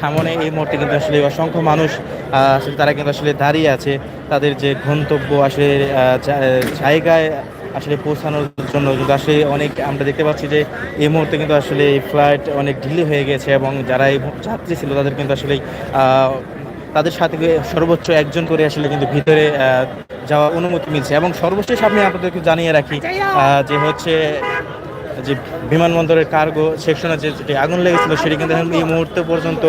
সামনে এই মুহূর্তে কিন্তু আসলে অসংখ্য মানুষ আসলে তারা কিন্তু আসলে দাঁড়িয়ে আছে তাদের যে গন্তব্য আসলে জায়গায় আসলে পৌঁছানোর জন্য। কিন্তু আসলে অনেক আমরা দেখতে পাচ্ছি যে এই মুহূর্তে কিন্তু আসলে এই ফ্লাইট অনেক ঢিলে হয়ে গেছে এবং যারা এই যাত্রী ছিল তাদের কিন্তু আসলে তাদের সাথে সর্বোচ্চ একজন করে আসলে কিন্তু ভিতরে যাওয়ার অনুমতি মিলছে। এবং সর্বশেষ আমি আপনাদেরকে জানিয়ে রাখি যে হচ্ছে যে বিমানবন্দরের কার্গো সেকশনে যে যেটি আগুন লেগেছিল সেটি কিন্তু এখন এই মুহূর্তে পর্যন্ত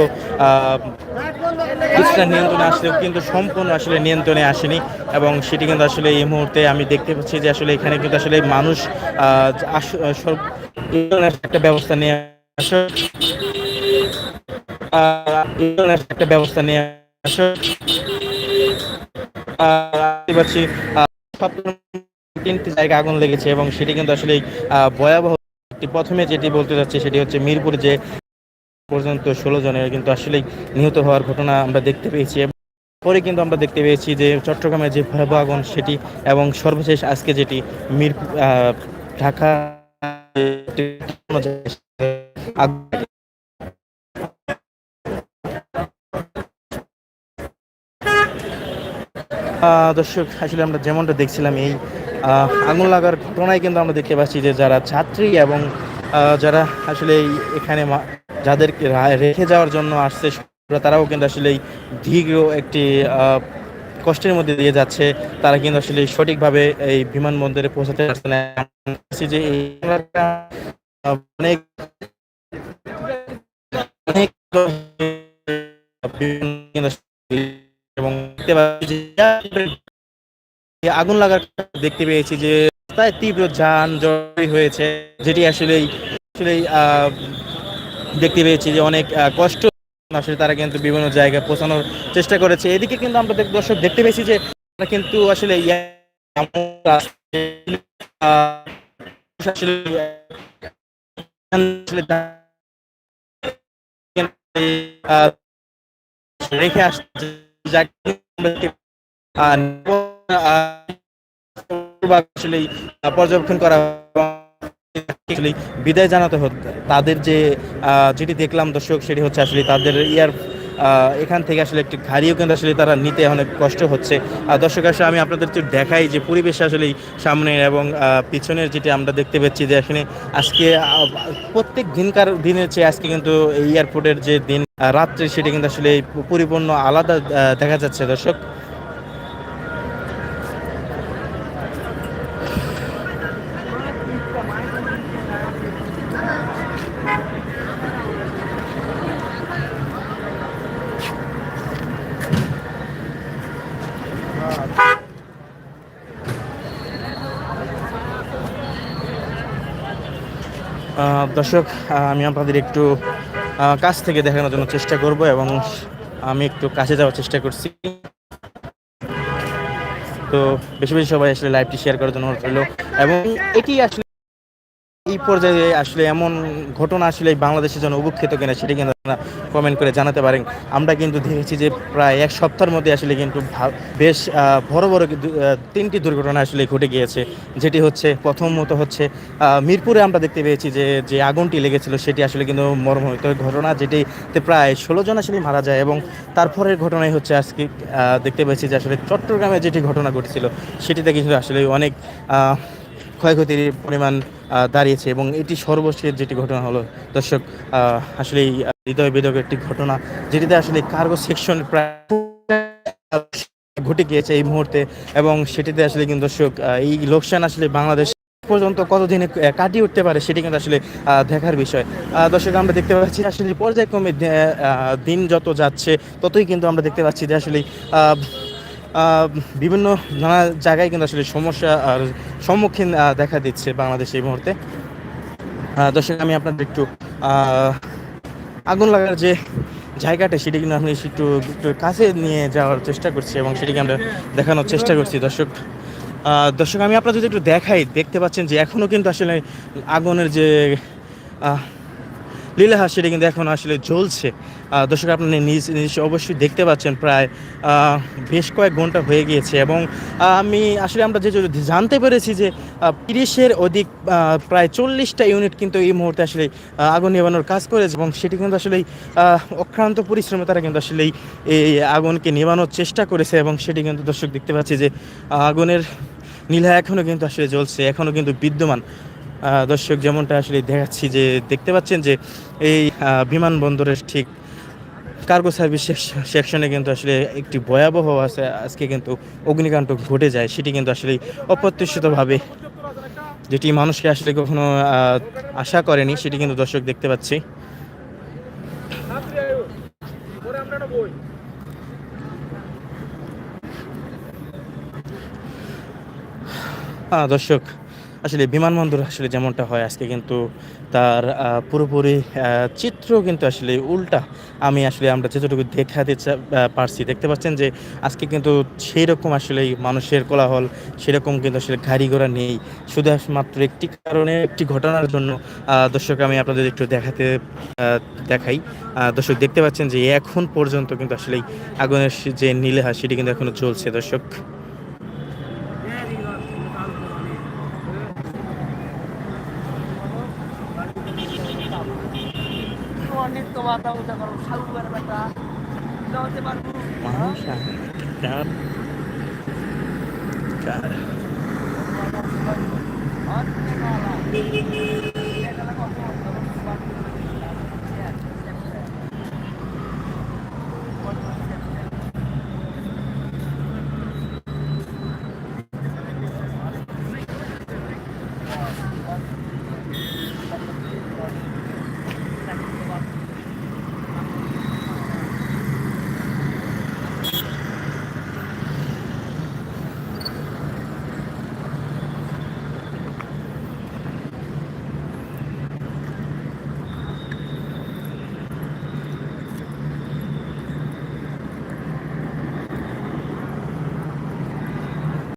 কিছুটা নিয়ন্ত্রণে আসলেও কিন্তু সম্পূর্ণ আসলে নিয়ন্ত্রণে আসেনি এবং সেটি কিন্তু আসলে এই মুহূর্তে আমি দেখতে পাচ্ছি যে আসলে এখানে কিন্তু আসলে মানুষ একটা ব্যবস্থা নিয়ে একটা ব্যবস্থা নিয়ে পাচ্ছি তিনটি জায়গা আগুন লেগেছে এবং সেটি কিন্তু আসলে ভয়াবহ প্রথমে যেটি বলতে যাচ্ছে সেটি হচ্ছে মিরপুর যে পর্যন্ত ষোলো জনের কিন্তু আসলেই নিহত হওয়ার ঘটনা আমরা দেখতে পেয়েছি পরে কিন্তু আমরা দেখতে পেয়েছি যে চট্টগ্রামের যে ভয়াবহ আগুন সেটি এবং সর্বশেষ আজকে যেটি মিরপুর ঢাকা আগুন আহ, দর্শক, আসলে আমরা যেমনটা দেখছিলাম এই আগুন লাগার ঘটনায় কিন্তু আমরা দেখতে পাচ্ছি যে যারা ছাত্রী এবং যারা আসলে এখানে যাদেরকে রেখে যাওয়ার জন্য আসছে তারাও কিন্তু আসলে দীর্ঘ একটি কষ্টের মধ্যে দিয়ে যাচ্ছে। তারা কিন্তু আসলে সঠিকভাবে এই বিমানবন্দরে পৌঁছাতে পারছে না। যে অনেক অনেক এবং দেখতে পাচ্ছি আগুন লাগার দেখতে পেয়েছি যে রাস্তায় তীব্র যান জড়ি হয়েছে যেটি আসলে আসলে দেখতে পেয়েছি যে অনেক কষ্ট আসলে তারা কিন্তু বিভিন্ন জায়গায় পৌঁছানোর চেষ্টা করেছে এদিকে কিন্তু আমরা দর্শক দেখতে পেয়েছি যে কিন্তু আসলে ইয়া- রেখে আসছে আসলেই পর্যবেক্ষণ করা বিদায় জানাতে হতো তাদের যে যেটি দেখলাম দর্শক, সেটি হচ্ছে আসলে তাদের ইয়ার এখান থেকে আসলে একটি গাড়িও কিন্তু আসলে তারা নিতে অনেক কষ্ট হচ্ছে। আর দর্শক, আসলে আমি আপনাদের একটু দেখাই যে পরিবেশ আসলে সামনে এবং পিছনের যেটি আমরা দেখতে পাচ্ছি যে এখানে আজকে প্রত্যেক দিনকার দিনের চেয়ে আজকে কিন্তু এই এয়ারপোর্টের যে দিন রাত্রে সেটি কিন্তু আসলে পরিপূর্ণ আলাদা দেখা যাচ্ছে। দর্শক দর্শক আমি আপনাদের একটু কাছ থেকে দেখানোর জন্য চেষ্টা করব এবং আমি একটু কাছে যাওয়ার চেষ্টা করছি। তো বেশি বেশি সবাই আসলে লাইভটি শেয়ার করার জন্য অনুরোধ এবং এটি আসলে এই পর্যায়ে আসলে এমন ঘটনা আসলে বাংলাদেশের জন্য উপক্ষিত কিনা সেটি কিন্তু আপনারা কমেন্ট করে জানাতে পারেন। আমরা কিন্তু দেখেছি যে প্রায় এক সপ্তাহের মধ্যে আসলে কিন্তু বেশ বড় বড় তিনটি দুর্ঘটনা আসলে ঘটে গিয়েছে। যেটি হচ্ছে, প্রথমত হচ্ছে মিরপুরে আমরা দেখতে পেয়েছি যে যে আগুনটি লেগেছিল সেটি আসলে কিন্তু মর্মহিত ঘটনা, যেটিতে প্রায় ষোলো জন আসলে মারা যায় এবং তারপরের ঘটনাই হচ্ছে আজকে দেখতে পেয়েছি যে আসলে চট্টগ্রামে যেটি ঘটনা ঘটেছিল, সেটিতে কিন্তু আসলে অনেক ক্ষয়ক্ষতির পরিমাণ দাঁড়িয়েছে এবং এটি সর্বশেষ যেটি ঘটনা হলো। দর্শক আসলে হৃদয় বেদক একটি ঘটনা যেটিতে আসলে কার্গো সেকশন প্রায় ঘটে গিয়েছে এই মুহূর্তে এবং সেটিতে আসলে কিন্তু দর্শক এই লোকসান আসলে বাংলাদেশ পর্যন্ত কতদিনে কাটিয়ে উঠতে পারে সেটি কিন্তু আসলে দেখার বিষয়। দর্শক, আমরা দেখতে পাচ্ছি আসলে পর্যায়ক্রমে দিন যত যাচ্ছে ততই কিন্তু আমরা দেখতে পাচ্ছি যে আসলে বিভিন্ন নানা জায়গায় কিন্তু আসলে সমস্যা, আর সম্মুখীন দেখা দিচ্ছে বাংলাদেশ এই মুহূর্তে। দর্শক, আমি আপনাদের একটু আগুন লাগার যে জায়গাটা, সেটি কিন্তু আমি একটু একটু কাছে নিয়ে যাওয়ার চেষ্টা করছি এবং সেটিকে আমরা দেখানোর চেষ্টা করছি, দর্শক। দর্শক, আমি আপনাদের যদি একটু দেখাই, দেখতে পাচ্ছেন যে এখনও কিন্তু আসলে আগুনের যে লীলাহা সেটা কিন্তু এখন আসলে জ্বলছে। দর্শক আপনি নিজ নিজ অবশ্যই দেখতে পাচ্ছেন প্রায় বেশ কয়েক ঘণ্টা হয়ে গিয়েছে এবং আমি আসলে আমরা যে জানতে পেরেছি যে তিরিশের অধিক প্রায় চল্লিশটা ইউনিট কিন্তু এই মুহূর্তে আসলে আগুন নেবানোর কাজ করেছে এবং সেটি কিন্তু আসলে অক্রান্ত পরিশ্রমে তারা কিন্তু আসলে এই আগুনকে নেবানোর চেষ্টা করেছে এবং সেটি কিন্তু দর্শক দেখতে পাচ্ছি যে, আগুনের নীলা এখনও কিন্তু আসলে জ্বলছে এখনও কিন্তু বিদ্যমান। দর্শক, যেমনটা আসলে দেখাচ্ছি যে দেখতে পাচ্ছেন যে এই বিমানবন্দরের ঠিক কার্গো সার্ভিস সেকশনে কিন্তু আসলে একটি ভয়াবহ আছে। আজকে কিন্তু অগ্নিকাণ্ড ঘটে যায়, সেটি কিন্তু আসলে অপ্রত্যাশিতভাবে যেটি মানুষকে আসলে কখনো আশা করেনি, সেটি কিন্তু দর্শক দেখতে পাচ্ছি। দর্শক আসলে বিমানবন্দর আসলে যেমনটা হয়, আজকে কিন্তু তার পুরোপুরি চিত্র কিন্তু আসলে উল্টা। আমি আসলে আমরা যতটুকু দেখাতে পারছি, দেখতে পাচ্ছেন যে আজকে কিন্তু সেই রকম আসলে মানুষের কোলাহল, সেরকম কিন্তু আসলে গাড়ি ঘোড়া নেই। শুধু মাত্র একটি কারণে, একটি ঘটনার জন্য দর্শক আমি আপনাদের একটু দেখাতে দেখাই। দর্শক দেখতে পাচ্ছেন যে এখন পর্যন্ত কিন্তু আসলে আগুনের যে নীলেহা সেটি কিন্তু এখনও চলছে দর্শক নিত্য মাথা উঠা করো সাগুবার বেটা হতে পারব মানুষ কার? কার?